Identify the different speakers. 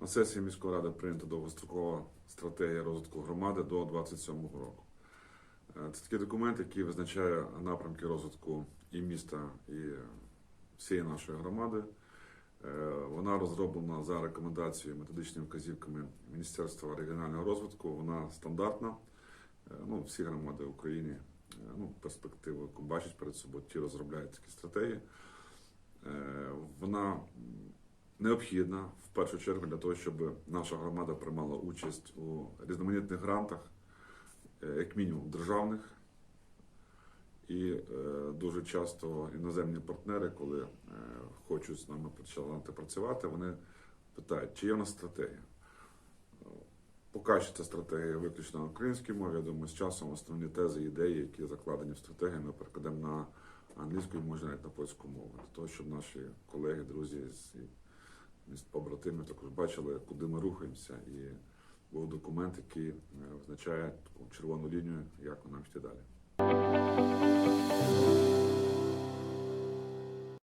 Speaker 1: На сесії міської ради прийнята довгострокова стратегія розвитку громади до 2027 року. Е, Це такий документ, який визначає напрямки розвитку і міста, і всієї нашої громади. Е, Вона розроблена за рекомендацією методичними вказівками Міністерства регіонального розвитку. Вона стандартна. Е, Ну, всі громади України ну, перспективу, яку бачать перед собою, ті розробляють такі стратегії. Вона необхідна в першу чергу для того, щоб наша громада приймала участь у різноманітних грантах, е, як мінімум державних. І е, дуже часто іноземні партнери, коли е, хочуть з нами почати працювати, вони питають, чи є в нас стратегія. Поки що ця стратегія виключно на українській мові. Я думаю, з часом основні тези, ідеї, які закладені в стратегії, ми перекладемо на англійську і може навіть на польську мову, для того, щоб наші колеги, друзі з міст побратимів також бачили, куди ми рухаємося, і був документ, який е, визначає таку червону лінію, як нам йти далі.